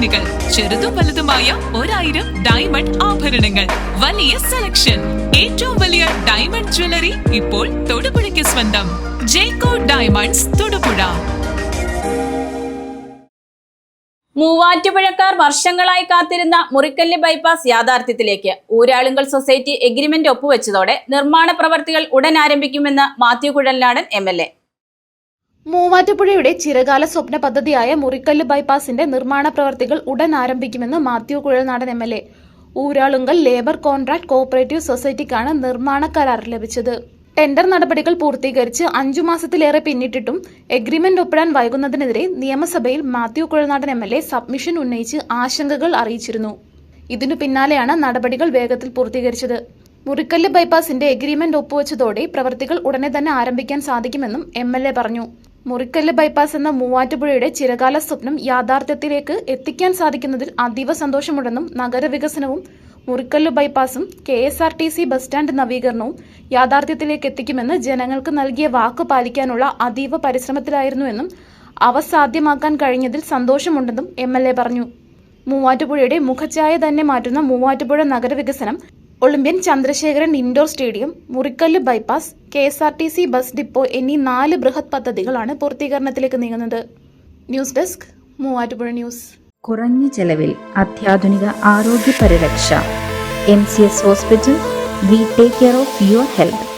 ചെയിനുകൾ ചെറുതും വലുതുമായ ഒരായിരം ഡയമണ്ട് ആഭരണങ്ങൾ. വലിയ സെലക്ഷൻ ഏറ്റവും വലിയ ഡയമണ്ട് ജ്വല്ലറി ഇപ്പോൾ തൊടുപുഴയ്ക്ക് സ്വന്തം. ജേക്കോ ഡയമണ്ട്സ് തൊടുപുഴ. മൂവാറ്റുപുഴക്കാർ വർഷങ്ങളായി കാത്തിരുന്ന മുറിക്കല്ല് ബൈപ്പാസ് യാഥാർത്ഥ്യത്തിലേക്ക്. ഊരാളുങ്കൽ സൊസൈറ്റി എഗ്രിമെന്റ് ഒപ്പുവെച്ചതോടെ നിർമ്മാണ പ്രവർത്തികൾ ഉടൻ ആരംഭിക്കുമെന്ന് Mathew Kuzhalnadan M L A മൂവാറ്റുപുഴയുടെ ചിരകാല സ്വപ്ന പദ്ധതിയായ മുറിക്കല്ല് ബൈപ്പാസിന്റെ നിർമ്മാണ പ്രവർത്തികൾ ഉടൻ ആരംഭിക്കുമെന്ന് Mathew Kuzhalnadan M L A. Uralungal labour contract cooperative സൊസൈറ്റിക്കാണ് നിർമ്മാണ കരാർ ലഭിച്ചത്. ടെൻഡർ നടപടികൾ പൂർത്തീകരിച്ച് അഞ്ചു മാസത്തിലേറെ പിന്നിട്ടിട്ടും എഗ്രിമെന്റ് ഒപ്പിടാൻ വൈകുന്നതിനെതിരെ നിയമസഭയിൽ Mathew Kuzhalnadan M L A submission ഉന്നയിച്ച് ആശങ്കകൾ അറിയിച്ചിരുന്നു. ഇതിനു പിന്നാലെയാണ് നടപടികൾ വേഗത്തിൽ പൂർത്തീകരിച്ചത്. മുറിക്കല്ല് ബൈപ്പാസിന്റെ എഗ്രിമെന്റ് ഒപ്പുവച്ചതോടെ പ്രവൃത്തികൾ ഉടനെ തന്നെ ആരംഭിക്കാൻ സാധിക്കുമെന്നും എ പറഞ്ഞു. മുറിക്കല്ല് ബൈപ്പാസ് എന്ന മൂവാറ്റുപുഴയുടെ ചിരകാല സ്വപ്നം യാഥാർത്ഥ്യത്തിലേക്ക് എത്തിക്കാൻ സാധിക്കുന്നതിൽ അതീവ സന്തോഷമുണ്ടെന്നും നഗരവികസനവും Murikkal ബൈപ്പാസും K S R T C bus stand നവീകരണവും യാഥാർത്ഥ്യത്തിലേക്ക് എത്തിക്കുമെന്ന് ജനങ്ങൾക്ക് നൽകിയ വാക്ക് പാലിക്കാനുള്ള അതീവ പരിശ്രമത്തിലായിരുന്നുവെന്നും അവ സാധ്യമാക്കാൻ കഴിഞ്ഞതിൽ സന്തോഷമുണ്ടെന്നും എം എൽ എ പറഞ്ഞു. മൂവാറ്റുപുഴയുടെ മുഖച്ഛായ തന്നെ മാറ്റുന്ന Muvattupuzha നഗരവികസനം Olympian Chandrasekharan indoor stadium Murikkal bypass K S R T C bus depot എന്നീ നാല് ബൃഹത് പദ്ധതികളാണ് പൂർത്തീകരണത്തിലേക്ക് നീങ്ങുന്നത്. News desk Muvattupuzha news. കുറഞ്ഞ ചെലവിൽ അത്യാധുനിക ആരോഗ്യ പരിരക്ഷ M C S hospital we take care of your health.